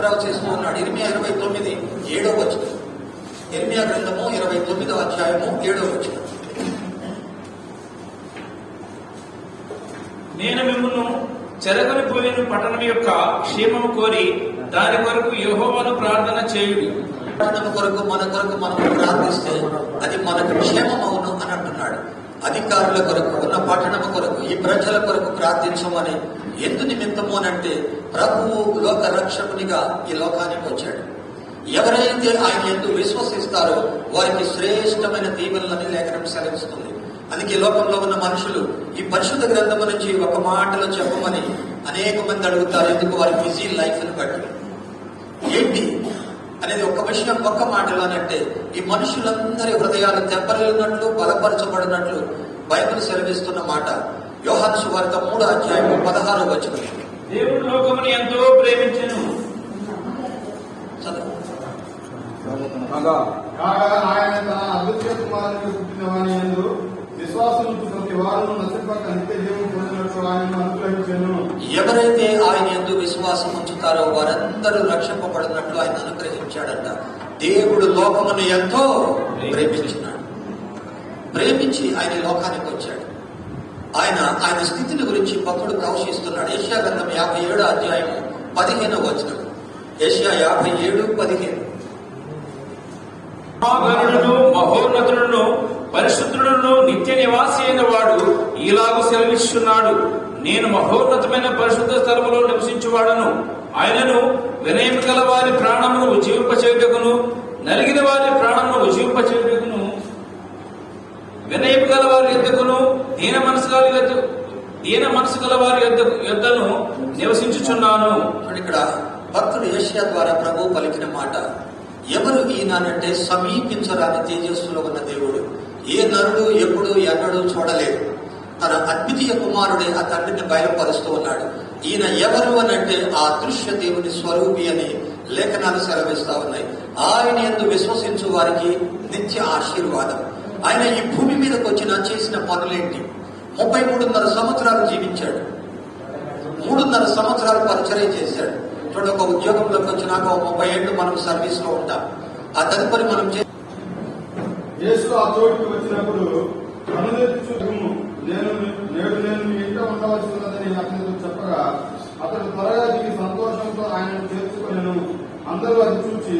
ప్రవచిస్తూ ఉన్నాడు ఇరిమియా ఇరవై తొమ్మిది ఏడో వచనం. ఇరిమియా గ్రంథము ఇరవై తొమ్మిదో అధ్యాయము ఏడో వచనం. నేను మిమ్మల్ని చెరగని పోయిన పట్టణం యొక్క క్షేమము కోరి దాని కొరకు యెహోవాను ప్రార్థన చేయుడి. పట్టణం కొరకు మన కొరకు మనం ప్రార్థిస్తే అది మనకు క్షేమమవును అని అంటున్నాడు. అధికారుల కొరకు ఉన్న పట్టణం కొరకు ఈ ప్రజల కొరకు ప్రార్థించమని ఎందు నిమిత్తము అంటే ప్రభువు లోక రక్షకునిగా ఈ లోకానికి వచ్చాడు. ఎవరైతే ఆయన ఎందు విశ్వసిస్తారో వారికి శ్రేష్టమైన దీవెనలని లేఖనం సెలవిస్తుంది. అందుకే లోకంలో ఉన్న మనుషులు ఈ పరిశుద్ధ గ్రంథము నుంచి ఒక మాటలో చెప్పమని అనేక మంది అడుగుతారు ఎందుకు వారి బిజీ లైఫ్ బట్టి. ఏంటి? అనేది ఒక్క విషయం ఒక్క మాటలోనంటే ఈ మనుషులందరి హృదయాలు తెప్పలేనట్లు బలపరచబడినట్లు బైబిల్ సెలవిస్తున్న మాట. యోహాను సువార్త మూడో అధ్యాయం పదహారో వచనం. దేవుడు లోకముని ఎంతో ప్రేమించెను. చదువు. కాగా ఆయన తన అదృశ్య కుమారునికి పుట్టిన వాని యందు విశ్వాసం ప్రతి వారు నశింపక నిత్య జీవం పొందినట్లు ఆయనను అనుగ్రహించాను. ఎవరైతే ఆయన ఎందు విశ్వాసం ఉంచుతారో వారందరూ రక్షింపబడినట్లు ఆయన అనుగ్రహించాడంట. దేవుడు లోకమును ఎంతో ప్రేమించినాడు. ప్రేమించి ఆయన లోకానికి వచ్చాడు. ఆయన ఆయన స్థితిని గురించి భక్తుడు ప్రవశిస్తున్నాడు. ఏషియా గ్రంథం యాభై ఏడు అధ్యాయం పదిహేను వచ్చిన ఏషియా యాభై ఏడు పదిహేను. మహాగణులను మహోన్నతులను పరిశుద్ధులను నిత్య నివాసి అయిన వాడు ఈలాగు సెలవిస్తున్నాడు. నేను మహోన్నతమైన పరిశుద్ధ స్థలములో నివసించువాడను. ఆయనను వినయం గల వారి ప్రాణమును ఉజ్జీవింపచేయుటకును నలిగిన వారి ప్రాణమును ఉజ్జీవింపచేయుటకును వినయము గల వారి యొద్దకును దీన మనసు గల యొద్ద- దీన మనసు గల వారి యొద్ద యొద్దను నివసించుచున్నాను. ఇక్కడ భక్తుడు ఏషియా ద్వారా ప్రభు పలికిన మాట ఎవరు ఈయనంటే సమీపించరాని తేజస్సులో ఉన్న దేవుడు? ఏ నరుడు ఎప్పుడు ఎన్నడూ చూడలేదు. తన అద్వితీయ కుమారుడే ఆ తండ్రిని బయలుపరుస్తూ ఉన్నాడు. ఈయన ఎవరు అని అంటే ఆ దృశ్య దేవుని స్వరూపి అని లేఖనాలు సెలవిస్తా ఉన్నాయి. ఆయన ఎందు విశ్వసించు వారికి నిత్య ఆశీర్వాదం. ఆయన ఈ భూమి మీదకి వచ్చిన చేసిన పనులేంటి ముప్పై మూడున్నర సంవత్సరాలు జీవించాడు. మూడున్నర సంవత్సరాలు పరిచయం చేశాడు. చూడండి ఒక ఉద్యోగంలోకి వచ్చినాక ఒక ముప్పై ఏళ్ళు మనం సర్వీస్లో ఉంటాం. ఆ తదుపరి మనం యేసు ఆ వచ్చినప్పుడు నేను నేడు నేను మీ ఇంట ఉండవలసి అతనితో చెప్పగా అతడు త్వరగా దిగి సంతోషంతో ఆయనను చేర్చుకొనెను. అందరూ అది చూసి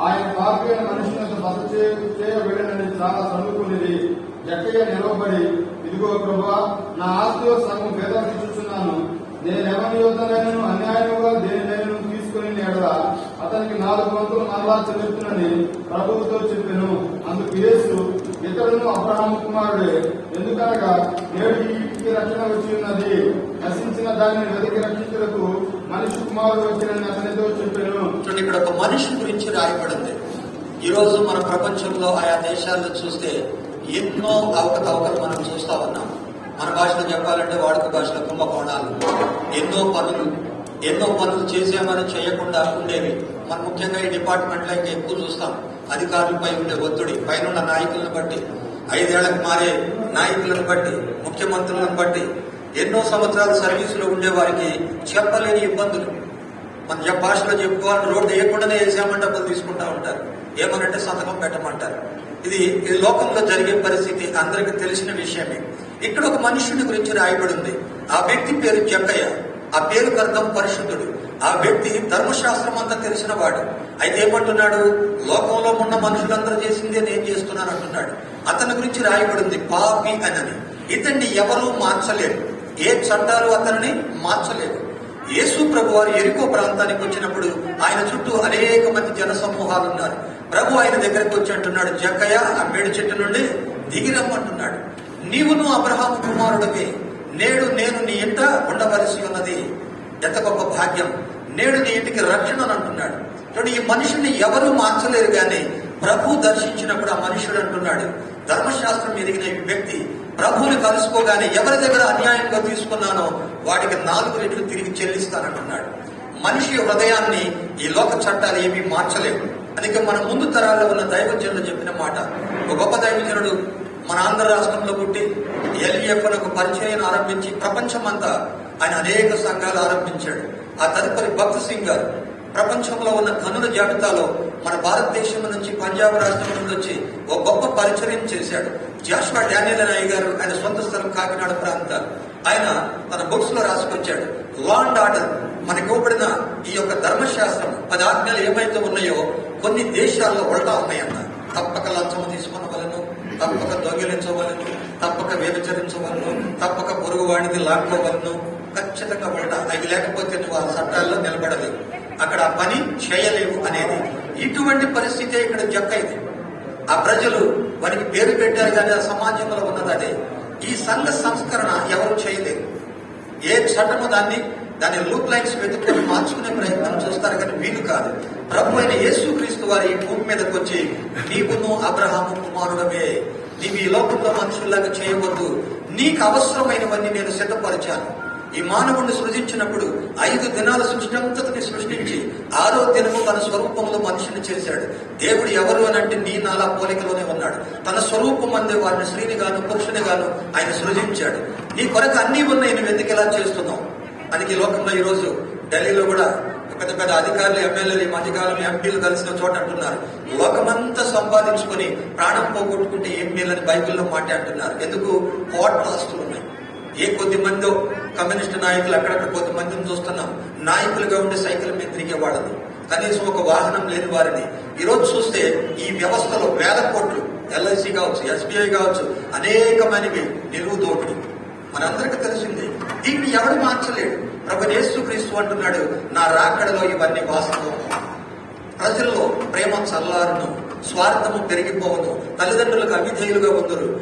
ఆయన పాపైన మనిషిని బస చే- చేయబడినని చాలా చదువుకునేది ఎక్కయ్య నిలవబడి ఇదిగో ప్రభా నా ఆస్తిలో సగం పేదలకు చూస్తున్నాను నేనెవరి యొద్దనైనను అన్యాయముగా దేనినైనా తీసుకుని నేడలా. అతనికి నాలుగు వంతులు మరలా చెల్లిస్తున్నని ప్రభువుతో చెప్పాను. అందుకు యేసు ఇతరులను అబ్రహాం కుమారుడే. ఎందుకనగా నేడు ఈ రక్షణ వచ్చి ఉన్నది. నశించిన దానిని వెతికి రక్షించలకు మనిషి కుమారుడు వచ్చినని అతనితో చెప్పాను. చూడండి ఇక్కడ ఒక మనిషి గురించి రాయబడింది. ఈ రోజు మన ప్రపంచంలో ఆయా దేశాల్లో చూస్తే ఎన్నో అవకతవకలు మనం చూస్తా ఉన్నాం. మన భాషలో చెప్పాలంటే వాడుక భాషలో కుంభకోణాలు. ఎన్నో పనులు ఎన్నో పనులు చేసామని చేయకుండా ఉండేవి. మనం ముఖ్యంగా ఈ డిపార్ట్మెంట్లో ఇంకా ఎక్కువ చూస్తాం. అధికారులపై ఉండే ఒత్తిడి పైన నాయకులను బట్టి ఐదేళ్ళకు మారే నాయకులను బట్టి ముఖ్యమంత్రులను బట్టి ఎన్నో సంవత్సరాల సర్వీసులో ఉండే వారికి చెప్పలేని ఇబ్బందులు. మన భాషలో చెప్పుకోవాలని రోడ్డు వేయకుండానే వేసామంటే డబ్బులు తీసుకుంటా ఉంటారు. ఏమనంటే సంతకం పెట్టమంటారు. ఇది ఈ లోకంలో జరిగే పరిస్థితి అందరికి తెలిసిన విషయమే. ఇక్కడ ఒక మనుషుని గురించి రాయబడింది. ఆ వ్యక్తి పేరు జక్కయ్య ఆ పేరు అర్థం పరిశుద్ధుడు. ఆ వ్యక్తి ధర్మశాస్త్రం అంతా తెలిసిన వాడు. అయితే ఏమంటున్నాడు? లోకంలో ఉన్న మనుషులందరూ చేసిందే నేను చేస్తున్నాను అంటున్నాడు. అతని గురించి రాయబడింది పాపి అనని ఇతన్ని ఎవరూ మార్చలేరు. ఏ చట్టాలు అతనిని మార్చలేదు. యేసు ప్రభు వారు ఎరుకో ప్రాంతానికి వచ్చినప్పుడు ఆయన చుట్టూ అనేక మంది జన సమూహాలు ఉన్నారు. ప్రభు ఆయన దగ్గరకు వచ్చి అంటున్నాడు జక్కయ్య ఆ మేడి చెట్టు నుండి దిగిరమ్మంటున్నాడు నీవును అబ్రహాం కుమారుడివి. నేడు నేను నీ ఇంట ఉండవలసి ఉన్నది. ఎంత గొప్ప భాగ్యం. నేడు నీ ఇంటికి రక్షణ అని అంటున్నాడు. చూడండి ఈ మనుషుని ఎవరు మార్చలేరు కానీ ప్రభు దర్శించినప్పుడు ఆ మనుషుడు అంటున్నాడు ధర్మశాస్త్రం ఎదిగిన వ్యక్తి ప్రభువుని కలుసుకోగానే ఎవరి దగ్గర అన్యాయంగా తీసుకున్నానో వాటికి నాలుగు రెట్లు తిరిగి చెల్లిస్తానంటున్నాడు. మనిషి హృదయాన్ని ఈ లోక చట్టాలు ఏమీ మార్చలేవు. అందుకే మన ముందు తరాల్లో ఉన్న దైవజనులు చెప్పిన మాట ఒక గొప్ప దైవజనుడు మన ఆంధ్ర రాష్ట్రంలో పుట్టి ఎల్ఈఎఫ్ పరిచయం ఆరంభించి ప్రపంచమంతా ఆయన అనేక సంఘాలు ఆరంభించాడు. ఆ తదుపరి భక్త్ సింగ్ గారు ప్రపంచంలో ఉన్న ఘనుల జాబితాలో మన భారతదేశం నుంచి పంజాబ్ రాష్ట్రం నుండి వచ్చి ఒక గొప్ప పరిచర్యం చేశాడు. జాషువా డానియల్ నాయ్ గారు ఆయన సొంత స్థలం కాకినాడ ప్రాంతాలు. ఆయన తన బుక్స్లో రాసుకొచ్చాడు. లా అండ్ ఆర్డర్ మనకి ఇవ్వబడిన ఈ యొక్క ధర్మశాస్త్రం పది ఆజ్ఞలు ఏమైతే ఉన్నాయో కొన్ని దేశాల్లో ఉల్టా ఉన్నాయన్న. తప్పక లంచం తీసుకునవలను తప్పక దొంగిలించవలను తప్పక వ్యభిచరించవలను తప్పక పొరుగువాడిని లాక్కోవలను. ఖచ్చితంగా ఉల్టా అవి లేకపోతే నువ్వు ఆ చట్టాల్లో నిలబడలేవు. అక్కడ పని చేయలేవు అనేది. ఇటువంటి పరిస్థితే ఇక్కడ జక్కైంది ఆ ప్రజలు వారికి పేరు పెట్టారు కానీ ఆ సమాజంలో ఉన్నది అదే. ఈ సంఘ సంస్కరణ ఎవరు చేయలేరు ఏ చట్టము దాన్ని దాని లూప్ లైన్స్ వెతుక్కొని మార్చుకునే ప్రయత్నం చేస్తారు కానీ వీలు కాదు. ప్రభు అయిన యేసుక్రీస్తు వారి భూమి మీదకి వచ్చి నీకును అబ్రహాము కుమారుడమే నీవు ఈ లోకంలో మనుషుల్లాగా చేయవద్దు. నీకు అవసరమైనవన్నీ నేను సిద్ధపరిచాను. ఈ మానవుడిని సృజించినప్పుడు ఐదు దినాల సృష్టి అంతటిని సృష్టించి ఆరో దినము తన స్వరూపంలో మనుషుని చేశాడు. దేవుడు ఎవరు అని అంటే నీ నాలా పోలికలోనే ఉన్నాడు. తన స్వరూపం అందే వారిని స్త్రీని గాను పురుషుని గాను ఆయన సృజించాడు. నీ కొరకు అన్నీ ఉన్నాయి నువ్వు ఎందుకు ఎలా చేస్తున్నావు? మనకి ఈ లోకంలో ఈరోజు రోజు ఢిల్లీలో కూడా పెద్ద పెద్ద అధికారులు ఎమ్మెల్యేలు ఈ మధ్యకాలం ఎంపీలు కలిసిన చోట అంటున్నారు. లోకమంతా సంపాదించుకొని ప్రాణం పోగొట్టుకుంటే ఏం మేలని బైబిల్లో అంటున్నారు. ఎందుకు? కోట్ల ఆస్తులు ఉన్నాయి. ఏ కొద్ది మందో కమ్యూనిస్ట్ నాయకులు అక్కడక్కడ కొద్ది మందిని చూస్తున్నాం. నాయకులుగా ఉండే సైకిల్ మీద తిరిగే వాళ్ళని. కనీసం ఒక వాహనం లేని వారిని. ఈరోజు చూస్తే ఈ వ్యవస్థలో వేల కోట్లు ఎల్ఐసి కావచ్చు ఎస్బీఐ కావచ్చు అనేకమైనవి నిలువుదోట్లు మనందరికీ తెలిసిందే దీన్ని ఎవడు మార్చలేడు? ప్రభు యేసుక్రీస్తు అంటున్నాడు నా రాకడలో ఇవన్నీ వాస్తవం ప్రజల్లో ప్రేమ చల్లారును. స్వార్థము పెరిగిపోవను తల్లిదండ్రులకు అవిధేయులుగా ఉందరు.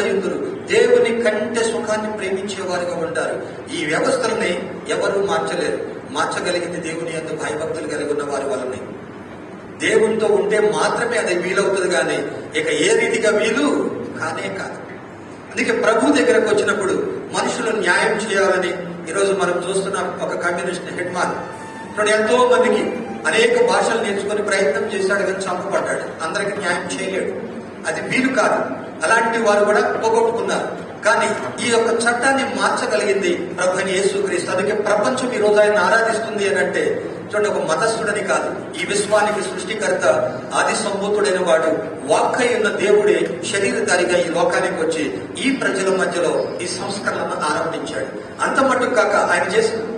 యుద్ధులు దేవుని కంటే సుఖాన్ని ప్రేమించే వారిగా ఉంటారు. ఈ వ్యవస్థలని ఎవరూ మార్చలేరు. మార్చగలిగింది దేవుని అందు భయభక్తులు కలిగి ఉన్న వారి వల్లనే. దేవునితో ఉంటే మాత్రమే అది వీలవుతుంది కానీ ఇక ఏ రీతిగా వీలు? కానే కాదు. అందుకే ప్రభు దగ్గరకు వచ్చినప్పుడు మనుషులు న్యాయం చేయాలని ఈరోజు మనం చూస్తున్న. ఒక కమ్యూనిస్ట్ హెడ్ మార్ ఎంతో మందికి అనేక భాషలు నేర్చుకుని ప్రయత్నం చేశాడు కానీ చంపబడ్డాడు. అందరికి న్యాయం చేయలేడు. అది వీలు కాదు. అలాంటి వారు కూడా పోగొట్టుకున్నారు. కానీ ఈ యొక్క చట్టాన్ని మార్చగలిగింది ప్రభుని యేసుక్రీస్తు. అందుకే ప్రపంచం ఈ రోజు ఆయన ఆరాధిస్తుంది అని అంటే చూడండి ఒక మతస్థుడని కాదు. ఈ విశ్వానికి సృష్టికర్త ఆది సంభూతుడైన వాడు వాక్కై ఉన్న దేవుడే శరీరధారిగా ఈ లోకానికి వచ్చి ఈ ప్రజల మధ్యలో ఈ సంస్కరణను ఆరంభించాడు. అంత మటుకు కాక ఆయన చేసిన